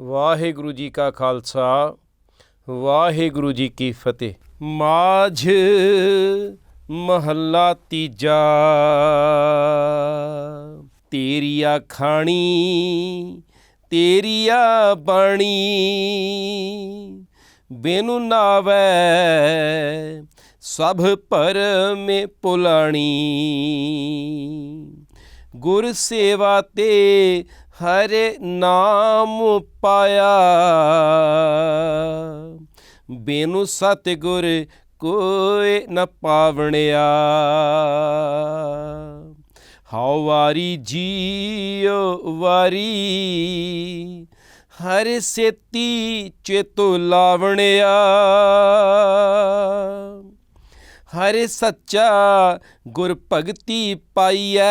ਵਾਹਿਗੁਰੂ ਜੀ ਕਾ ਖਾਲਸਾ, ਵਾਹਿਗੁਰੂ ਜੀ ਕੀ ਫਤਿਹ। ਮਾਝ ਮਹੱਲਾ ਤੀਜਾ ਤੇਰੀਆ ਖਾਣੀ ਤੇਰੀਆ ਬਾਣੀ ਬੇਨੂ ਨਾਵੈ ਸਭ ਪਰਮੇ ਪੁਲਾਣੀ। ਗੁਰ ਸੇਵਾ ਤੇ ਹਰੇ ਨਾਮ ਪਾਇਆ। ਬੇਨੂ ਸਤਿਗੁਰ ਕੋਈ ਨ ਪਾਵਣਿਆ। ਹਉ ਵਾਰੀ ਜੀਉ ਵਾਰੀ, ਹਰ ਸੇਤੀ ਚੇਤੋ ਲਾਵਣਿਆ। ਹਰ ਸੱਚਾ ਗੁਰ ਭਗਤੀ ਪਾਈਐ।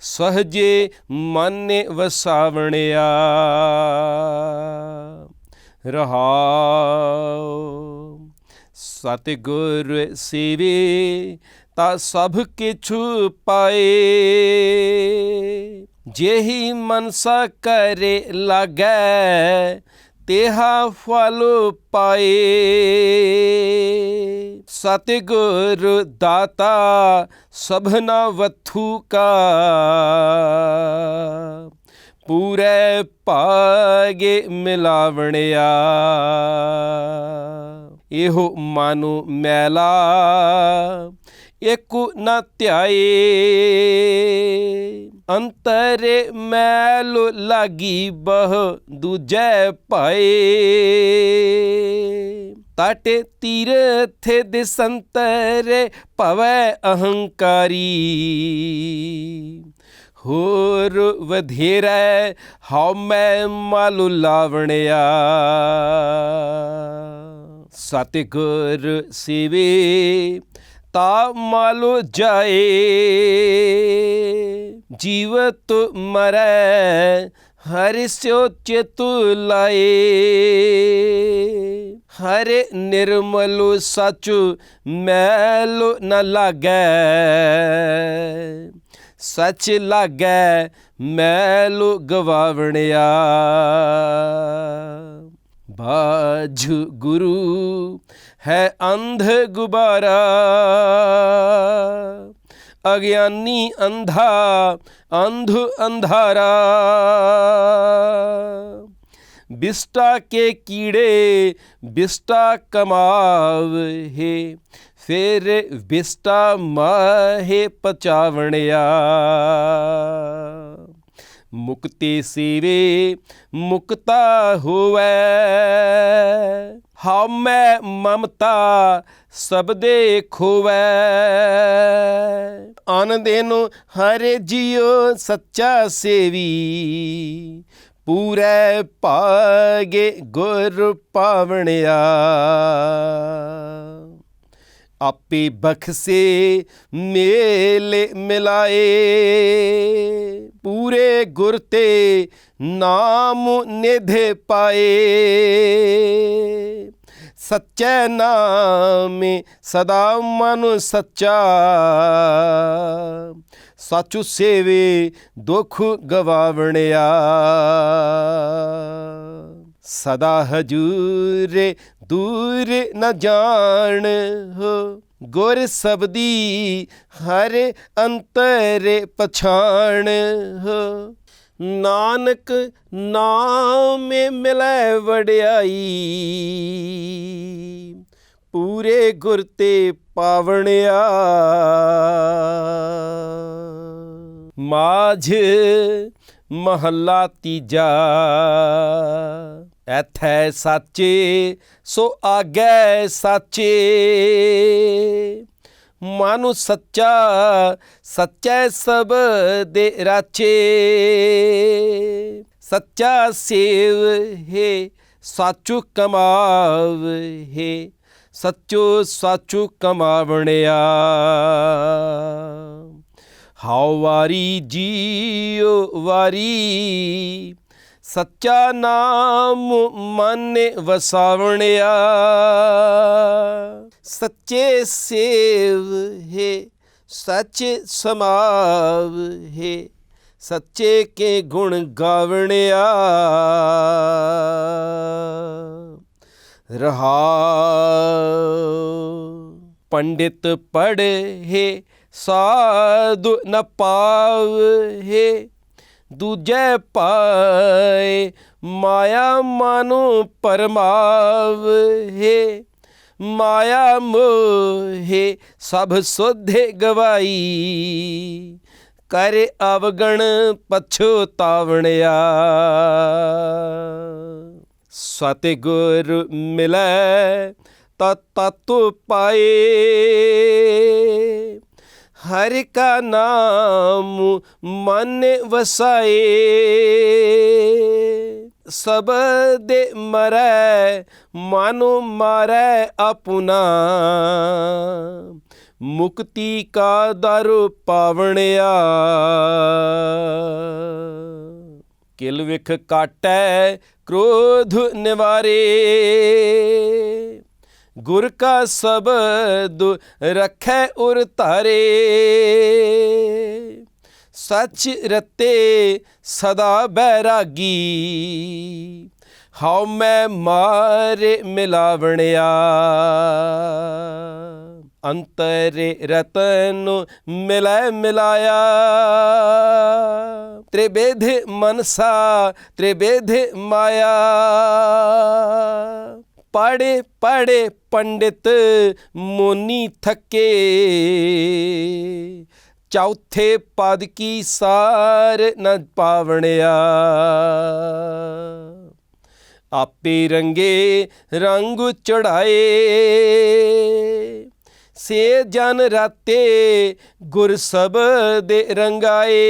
ਸਹਜੇ ਮਨ ਵਸਾਵਣਿਆ। ਰਹਾਉ ਸਤਿਗੁਰ ਸੇਵੇ ਤਾ ਸਭ ਕਿਛੁ ਪਾਏ। ਜਿਹੀ ਮਨਸਾ ਕਰੇ ਲਾਗੈ ਤੇਹਾ ਫਲ ਪਾਏ। ਸਤਿਗੁਰ ਦਾਤਾ ਸਭਨਾ ਵਥੂ ਕਾ। ਪੂਰੇ ਭਾਗੇ ਮਿਲਾਵਣਿਆ। ਇਹੋ ਮਾਨੋ ਮੈਲਾ, ਏਕੁ ਨਾ ਧਿਆਏ। ਅੰਤਰੇ ਮੈਲ ਲਾਗੀ ਬਹ ਦੂਜੈ ਭਾਏ। ਤਾਟੇ ਤੀਰਥੇ ਦਿਸੰਤਰੇ ਭਵੈ ਅਹੰਕਾਰੀ। ਹੋਰ ਵਧੇਰੈ ਹਉ ਮੈਂ ਮਾਲੂ ਲਾਵਣਿਆ। ਸਤਿਗੁਰ ਸੇਵੇ ਤਾ ਮਾਲੋ ਜਾਏ, ਜੀਵਤ ਮਰੈ, ਹਰਿ ਸਿਓ ਚੇਤੁ ਲਾਏ। ਹਰੇ ਨਿਰਮਲੁ ਸਚੁ ਮੈਲੁ ਨ ਲਾਗੈ, ਸੱਚ ਲਾਗੈ ਮੈਲੁ ਗਵਾਵਣਿਆ। ਬਾਝੁ ਗੁਰੂ ਹੈ ਅੰਧ ਗੁਬਾਰਾ। ਅਗਿਆਨੀ ਅੰਧਾ, ਅੰਧ ਅੰਧਾਰਾ। ਬਿਸਟਾ ਕੇ ਕੀੜੇ, ਬਿਸਟਾ ਕਮਾਵ ਹੈ। ਫਿਰ ਬਿਸਟਾ ਮਾਹੇ ਪਚਾਵਣਿਆ। ਮੁਕਤੀ ਸੀਵੇ ਮੁਕਤਾ ਹੋਵੇ। ਹਉ ਮੈਂ ਮਮਤਾ ਸਬਦੇ ਖੋਵੇ ਅਨ ਦੇਨੋ ਹਰੇ ਜੀਉ ਸੱਚਾ ਸੇਵੀ। ਪੂਰੇ ਭਾਗੇ ਗੁਰ ਪਾਵਣਿਆ। ਆਪੇ ਬਖਸੇ ਮੇਲੇ ਮਿਲਾਏ। ਪੂਰੇ ਗੁਰ ਤੇ ਨਾਮ ਨਿਧੇ ਪਾਏ। ਸੱਚੇ ਨਾਮੇ ਸਦਾ ਮਨ ਸੱਚਾ। ਸਚੁ ਸੇਵੇ ਦੁਖ ਗਵਾਵਣਿਆ। ਸਦਾ ਹਜੂਰੇ ਦੂਰ ਨ ਜਾਣ ਹੋ। ਗੁਰ ਸਬਦੀ ਹਰ ਅੰਤਰ ਪਛਾਣ ਹੋ। ਨਾਨਕ ਨਾਮੇ ਮਿਲੈ ਵਡਿਆਈ। ਪੂਰੇ ਗੁਰ ਤੇ ਪਾਵਣਿਆ ਮਾਝ ਮਹੱਲਾ ਤੀਜਾ। ਐਥੈ ਸਾਚੇ, ਸੋ ਆਗੈ ਸਾਚੇ। ਮਾਨੁ ਸੱਚਾ, ਸੱਚੈ ਸਭ ਦੇ ਰਾਚੇ। ਸੱਚਾ ਸੇਵ ਹੈ, ਸਾਚੂ ਕਮਾਵ ਹੈ, ਸੱਚੋ ਸਾਚੂ ਕਮਾਵਣਿਆ। ਹਉ ਵਾਰੀ ਜੀਉ ਵਾਰੀ, ਸੱਚਾ ਨਾਮ ਮਨ ਵਸਾਵਣਿਆ। ਸੱਚੇ ਸੇਵ ਹੈ, ਸੱਚ ਸਮਾਵ ਹੈ, ਸੱਚੇ ਕੇ ਗੁਣ ਗਾਵਣਿਆ। ਰਹਾ ਪੰਡਿਤ ਪੜ੍ਹੇ ਸਾਧੁ ਨ ਪਾਵਹਿ ਦੂਜੇ ਪਾਏ ਮਾਇਆ ਮਨੁ ਪਰਮਾਵਹਿ ਮਾਇਆ ਮੋਹੇ ਸਭ ਸੋਧੇ ਗਵਾਈ। ਕਰ ਅਵਗਣ ਪਛੁਤਾਵਣਿਆ ਸਤਿਗੁਰ ਮਿਲੈ ਤਾ ਤਤੁ ਪਾਏ। ਹਰਿ ਕਾ ਨਾਮ ਮਨ ਵਸਾਏ। ਸਭ ਦੇ ਮਰੈ, ਮਨੁ ਮਾਰੈ ਆਪਣਾ। ਮੁਕਤੀ ਕਾ ਦਰ ਪਾਵਣਿਆ। ਕਿਲ ਵਿਖ ਕਾਟੈ ਕ੍ਰੋਧ ਨਿਵਾਰੇ। ਗੁਰ ਕਾ ਸ਼ਬਦ ਰਖੈ ਉਰ ਧਾਰੇ। ਸੱਚ ਰਤੇ ਸਦਾ ਬੈਰਾਗੀ। ਹਉ ਮੈਂ ਮਾਰੇ ਮਿਲਾਵਣਿਆ। ਅੰਤਰੇ ਰਤਨ ਮਿਲੈ ਮਿਲਾਇਆ। ਤ੍ਰਿਬੇਧ ਮਨਸਾ ਤ੍ਰਿਬੇਧ ਮਾਇਆ। ਪੜੇ ਪੜੇ ਪੰਡਿਤ ਮੋਨੀ ਥਕੇ। ਚੌਥੇ ਪਦ ਕੀ ਸਾਰ ਨ ਪਾਵਣਿਆ? ਆਪੇ ਰੰਗੇ ਰੰਗ ਚੜਾਏ। ਸੇ ਜਨ ਰਾਤੇ ਗੁਰ ਸਬਦ ਰੰਗਾਏ।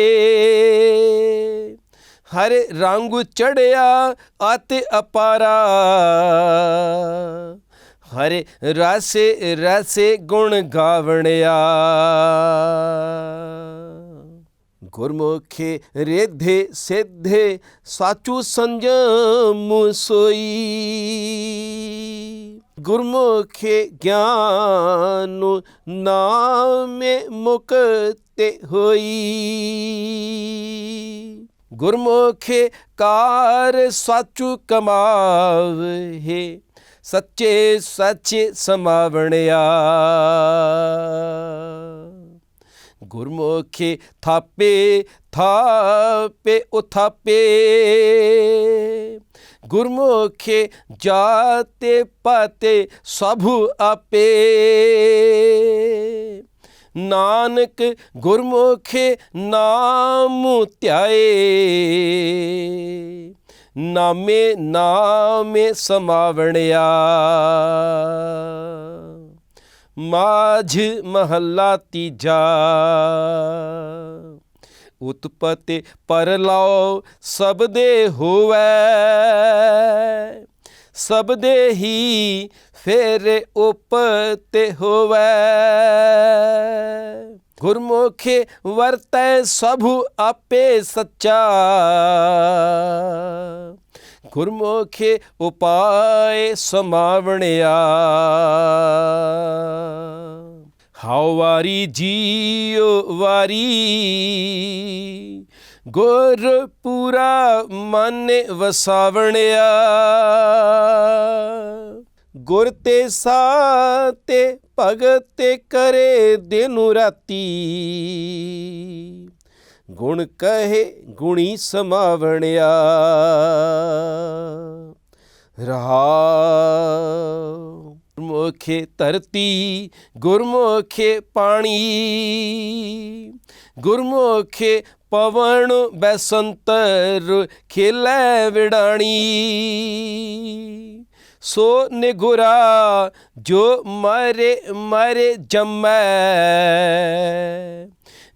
ਹਰ ਰੰਗ ਚੜਿਆ ਅਤਿ ਅਪਾਰਾ। ਹਰੇ ਰਸੇ ਰਸੇ ਗੁਣ ਗਾਵਣਿਆ। ਗੁਰਮੁਖੇ ਰੇਧੇ ਸਿੱਧੇ ਸਾਚੂ ਸੰਜਮ ਸੋਈ। ਗੁਰਮੁਖੇ ਗਿਆਨ ਨਾਮੇ ਮੁਕਤੇ ਹੋਈ। ਗੁਰਮੁਖੇ ਕਾਰ ਸਾਚੂ ਕਮਾਵਹਿ ਸੱਚੇ ਸੱਚੇ ਸਮਾਵਣਿਆ। ਗੁਰਮੁਖੇ ਥਾਪੇ ਥਾਪੇ ਉਥਾਪੇ ਗੁਰਮੁਖੇ ਜਾਤੇ ਪਾਤੇ ਸਭੂ ਆਪੇ। ਨਾਨਕ ਗੁਰਮੁਖੇ ਨਾਮ ਧਿਆਏ। ਨਾਮੇ ਨਾਮੇ ਸਮਾਵਣਿਆ। ਮਾਝ ਮਹੱਲਾ ਤੀਜਾ। ਉਤਪਤੇ ਪਰਲਾਓ ਸਭ ਦੇ ਹੋਵੇ ਸਭ ਦੇ ਹੀ ਫੇਰ ਉਪਤੇ ਹੋਵੈ। ਗੁਰਮੁਖੇ ਵਰਤੈ ਸਭੂ ਆਪੇ ਸੱਚਾ। ਗੁਰਮੁਖੇ ਉਪਾਏ ਸਮਾਵਣਿਆ। ਹਾਉ ਵਾਰੀ ਜੀਉ ਵਾਰੀ, ਗੁਰ ਪੂਰਾ ਮਨ ਵਸਾਵਣਿਆ। ਗੁਰ ਤੇ ਸਾਤੇ ਭਗਤ ਕਰੇ ਦਿਨੁ ਰਾਤੀ। ਗੁਣ ਕਹੇ ਗੁਣੀ ਸਮਾਵਣਿਆ। ਰਹਾ ਗੁਰਮੁਖੇ ਧਰਤੀ, ਗੁਰਮੁਖੇ ਪਾਣੀ। ਗੁਰਮੁਖੇ ਪਵਨ ਬੈਸੰਤਰ ਖੇਲੇ ਵਿਡਾਣੀ ਸੋ ਨਿਗੁਰਾ ਜੋ ਮਾਰੇ ਮਾਰੇ ਜੰਮੈ।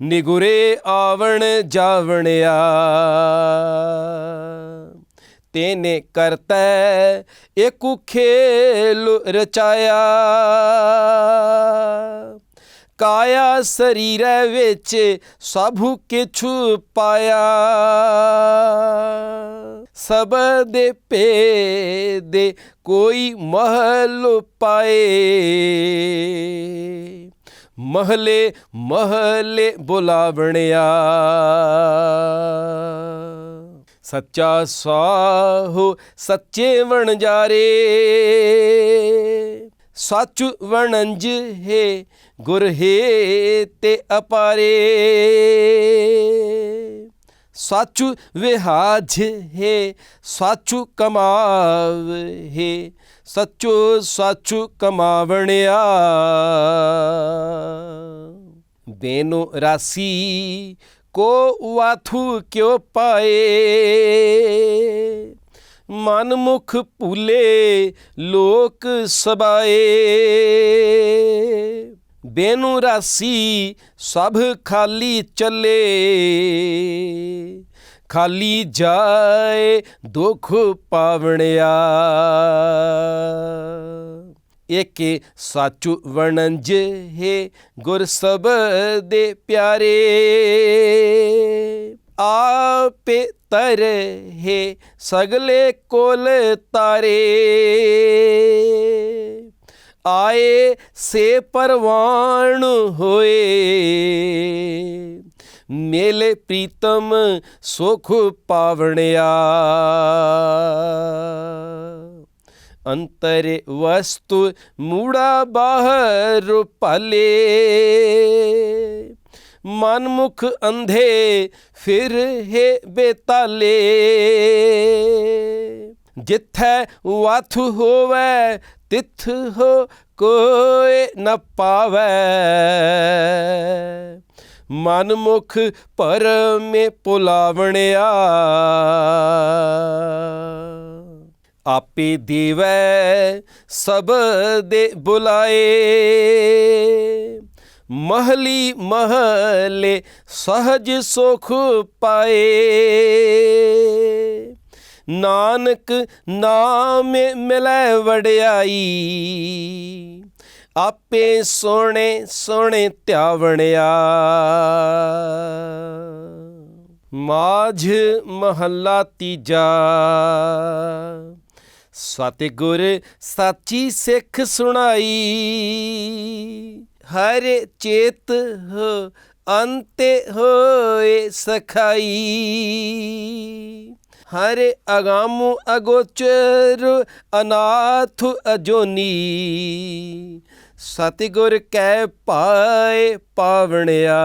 ਨਿਗੁਰੇ ਆਵਣ ਜਾਵਣਿਆ। ਤੇਨੇ ਕਰਤੈ ਏਕੁ ਖੇਲ ਰਚਾਇਆ। ਕਾਇਆ ਸਰੀਰੈ ਵਿੱਚ ਸਭ ਕਿਛੁ ਪਾਇਆ। ਸਭ ਦੇ ਭੇਦ ਕੋਈ ਮਹਲ ਪਾਏ। ਮਹਲੇ ਮਹਲੇ ਬੁਲਾਵਣਿਆ। ਸੱਚਾ ਸਾਹੋ ਸੱਚੇ ਵਣਜਾਰੇ ਸੱਚ ਵਣੰਜ ਹੈ ਗੁਰ ਹੈ ਤੇ ਅਪਾਰੇ। ਸਾਚੁ ਵਿਹਾਜ ਹੈ, ਸਾਚੁ ਕਮਾਵ ਹੈ ਸੱਚੋ ਸਾਚੁ ਕਮਾਵਣਿਆ। ਬੇਨੋ ਰਾਸੀ ਕੋ ਵਾਥੂ ਕਿਉ ਪਾਏ। ਮਨ ਮੁਖ ਭੂਲੇ ਲੋਕ ਸਬਾਏ। ਬੇਨੂ ਰਾਸੀ ਸਭ ਖਾਲੀ ਚੱਲੇ। ਖਾਲੀ ਜਾਏ ਦੁਖ ਪਾਵਣਿਆ। ਏਕੇ ਸਾਚੂ ਵਣੰਜ ਹੈ ਗੁਰ ਸਭ ਦੇ ਪਿਆਰੇ। ਆਪੇ ਤਰ ਹੈ ਸਗਲੇ ਕੋਲ ਤਾਰੇ। ਆਏ ਸੇ ਪਰਵਾਣ ਹੋਏ। ਮੇਲੇ ਪ੍ਰੀਤਮ ਸੁਖ ਪਾਵਣਿਆ। ਅੰਤਰ ਵਸਤੂ ਮੂੜਾ ਬਾਹਰ ਭਲੇ। ਮਨਮੁਖ ਅੰਧੇ ਫਿਰ ਹੈ ਬੇਤਾਲੇ। ਜਿੱਥੈ ਵਾਥ ਹੋਵੇ, ਤਿਥ ਹੋ ਕੋਈ ਨ ਪਾਵੈ। ਮਨ ਮੁਖ ਪਰਮੇ ਪੁਲਾਵਣਿਆ। ਆਪੇ ਦੇਵੈ ਸਭ ਦੇ ਬੁਲਾਏ। ਮਹਲੀ ਮਹਲੇ ਸਹਜ ਸੁਖ ਪਾਏ। ਨਾਨਕ ਨਾਮ ਮਿਲੈ ਵਡਿਆਈ। ਆਪੇ ਸੋਹਣੇ ਸੋਹਣੇ ਧਿਆਵਣਿਆ। ਮਾਝ ਮਹੱਲਾ ਤੀਜਾ। ਸਤਿਗੁਰ ਸਾਚੀ ਸਿੱਖ ਸੁਣਾਈ। ਹਰ ਚੇਤ ਹੋ, ਅੰਤੇ ਹੋਏ ਸਖਾਈ। ਹਰ ਅਗਾਮੁ ਅਗੋਚਰ, ਅਨਾਥ ਅਜੋਨੀ। ਸਤਿਗੁਰ ਕੈ ਪਾਏ ਪਾਵਣਿਆ।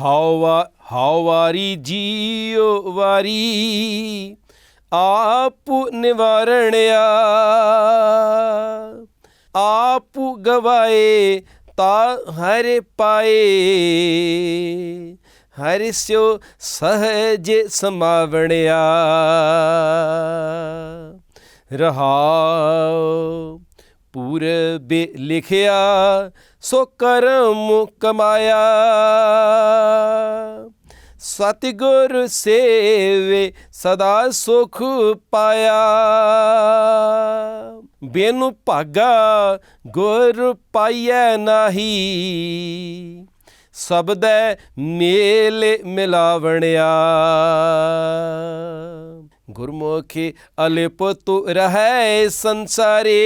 ਹਾਵਾ ਹਾਵਾਰੀ ਜੀਉ ਵਾਰੀ, ਆਪ ਨਿਵਾਰਣਿਆ। ਆਪ ਗਵਾਏ ਤਾ ਹਰਿ ਪਾਏ। ਹਰਿ ਸਿਓ ਸਹਜ ਸਮਾਵਣਿਆ। ਰਹਾਉ ਪੂਰਬੇ ਲਿਖਿਆ, ਸੋ ਕਰਮ ਕਮਾਇਆ। ਸਤਿਗੁਰ ਸੇਵੇ ਸਦਾ ਸੁਖ ਪਾਇਆ। ਬੇਨੂ ਭਾਗਾ ਗੁਰ ਪਾਈਐ ਨਾਹੀ। ਸਬਦੈ ਮੇਲ ਮਿਲਾਵਣਿਆ। ਗੁਰਮੁਖੀ ਅਲਿਪ ਤੂ ਰਹੈ ਸੰਸਾਰੇ।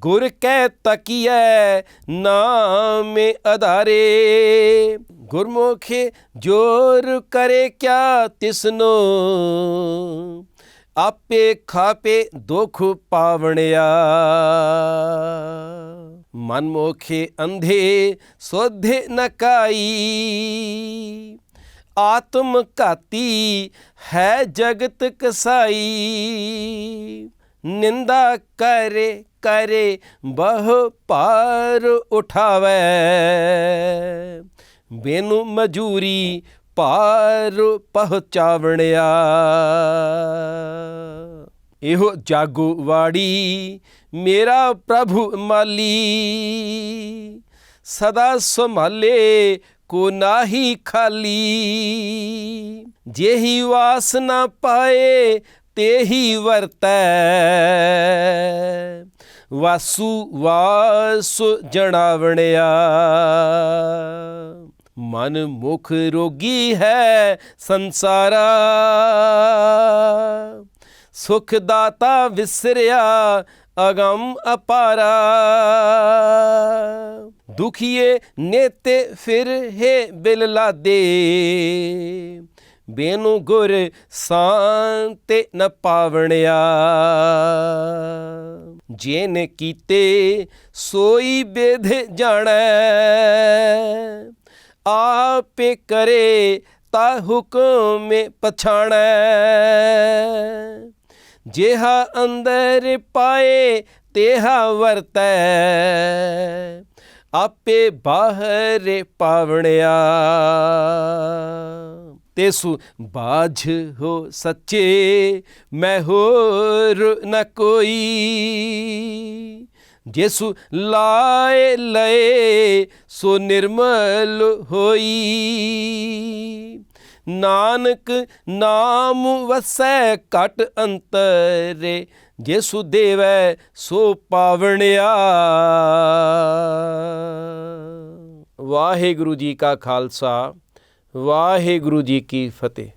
ਗੁਰ ਕੈ ਤਕੀਐ ਨਾਮੇ ਅਧਾਰੇ। ਗੁਰਮੁਖੀ ਜੋਰ ਕਰੇ ਕਿਆ ਤਿਸਨੋ। ਆਪੇ ਖਾਪੇ ਦੁਖ ਪਾਵਣਿਆ। ਮਨਮੋਖੇ ਅੰਧੇ ਸੋਧੇ ਨਕਾਈ ਆਤਮ ਘਾਤੀ ਹੈ ਜਗਤ ਕਸਾਈ। ਨਿੰਦਾ ਕਰੇ ਕਰੇ, ਬਹੁ ਪਾਰ ਉਠਾਵੇ। ਬੇਨੂ ਮਜੂਰੀ ਪਾਰ ਪਹੁੰਚਾਵਣਿਆ। ਇਹੋ ਜਾਗੋ ਵਾੜੀ ਮੇਰਾ ਪ੍ਰਭੂ ਮਾਲੀ। ਸਦਾ ਸੰਭਾਲੇ ਕੋ ਨਾਹੀ ਖਾਲੀ। ਜਿਹੀ ਵਾਸਨਾ ਪਾਏ, ਤੇਹੀ ਵਰਤੈ। ਵਾਸੂ ਵਾਸ ਜਣਾਵਣਿਆ। ਮਨ ਮੁਖ ਰੋਗੀ ਹੈ ਸੰਸਾਰਾ। ਸੁਖ ਦਾਤਾ ਵਿਸਰਿਆ, ਅਗੰਮ ਅਪਾਰਾ। ਦੁਖੀਏ ਨੇਤੇ ਫਿਰ ਹੈ ਬਿਲ ਲਾਦੇ। ਬੇਨੂ ਗੁਰ ਸਾਂਤੇ ਨ ਪਾਵਣਿਆ। ਜੇਨ ਕੀਤੇ ਸੋਈ ਬੇਧ ਜਾਣੈ। ਆਪੇ ਕਰੇ ਤਾ ਹੁਕਮ ਪਛਾਣੈ। ਜਿਹਾ ਅੰਦਰ ਪਾਏ ਤੇਹਾ ਵਰਤੈ। ਆਪੇ ਬਾਹਰੇ ਪਾਵਣਿਆ। ਤੇਸੂ ਬਾਝ ਹੋ ਸੱਚੇ, ਮੈਂ ਹੋਰ ਨ ਕੋਈ। ਜੇਸੂ ਲਾਏ ਲਏ, ਸੋ ਨਿਰਮਲ ਹੋਈ। ਨਾਨਕ ਨਾਮ ਵਸੈ ਘਟ ਅੰਤਰੇ ਜੇ ਸੁਦੇਵੈ ਸੋ ਪਾਵਣਿਆ। ਵਾਹਿਗੁਰੂ ਜੀ ਕਾ ਖਾਲਸਾ, ਵਾਹਿਗੁਰੂ ਜੀ ਕੀ ਫਤਿਹ।